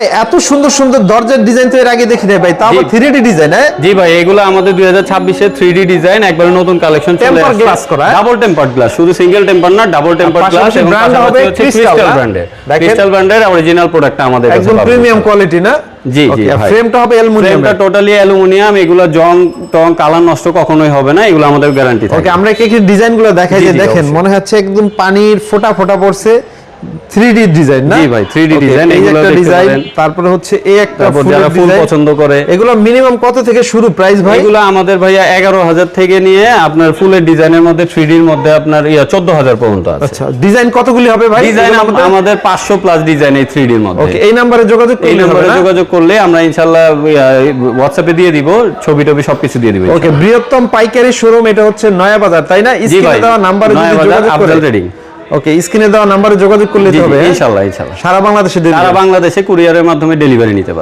এত সুন্দর সুন্দর দরজার ডিজাইন তো এর আগে দেখি নাই ভাই তাও। থ্রি ডি ডিজাইন হ্যাঁ? জি ভাই এগুলো আমাদের দুই হাজার ছাব্বিশে থ্রি ডি ডিজাইন একবারে নতুন কালেকশন চলে করা? ডাবল টেম্পার্ড গ্লাস শুধু সিঙ্গেল টেম্পার না ডাবল টেম্পার্ড গ্লাস এবং পাশাপাশি হচ্ছে ক্রিস্টাল ব্র্যান্ডের ক্রিস্টাল ব্র্যান্ডের অরিজিনাল প্রোডাক্টটা আমাদের কাছে একদম প্রিমিয়াম কোয়ালিটি না? জি, জি, Okay, আর ভাই। ফ্রেমটা হবে অ্যালুমিনিয়াম ফ্রেমটা টোটালি অ্যালুমিনিয়াম এগুলো জং টং কালার নষ্ট কখনোই হবে না এগুলো আমাদের গ্যারান্টি ওকে থাকে। আমরা কি কি ডিজাইনগুলো দেখাই যে দেখেন মনে হচ্ছে একদম পানির ফোঁটা ফোঁটা পড়ছে। থ্রি ডি ডিজাইন না? জি ভাই, 3D Okay, design, এই এগুলো একটা ডিজাইন তারপরে হচ্ছে এই একটা যারা ফুল পছন্দ করে এগুলো মিনিমাম কত থেকে শুরু প্রাইস ভাই? এগুলো আমাদের ভাইয়া এগারো হাজার থেকে নিয়ে আপনার ফুলের ডিজাইনের মধ্যে থ্রি ডির মধ্যে আপনার ইয়া চোদ্দ হাজার পর্যন্ত আছে। আচ্ছা ডিজাইন কতগুলি হবে ভাই ডিজাইন আমাদের পাঁচশো প্লাস ডিজাইন এই থ্রি ডির মধ্যে। ওকে এই নাম্বারে যোগাযোগ করলে হবে নম্বরে যোগাযোগ করলে আমরা ইনশাল্লাহ হোয়াটসঅ্যাপে দিয়ে দিব ছবি টবি সবকিছু দিয়ে দিব ওকে বৃহত্তম পাইকারি শোরুম এটা হচ্ছে নয়া বাজার তাই না? স্ক্রিনে দেওয়া নাম্বারে যদি যোগাযোগ করে আফজাল ট্রেডিং ওকে স্ক্রিনে দেওয়া নাম্বারে যোগাযোগ করলে হবে ইনশাআল্লাহ ইনশাল্লাহ ইনশাল্লাহ। সারা বাংলাদেশে সারা বাংলাদেশে কুরিয়ারের মাধ্যমে ডেলিভারি নিতে পারে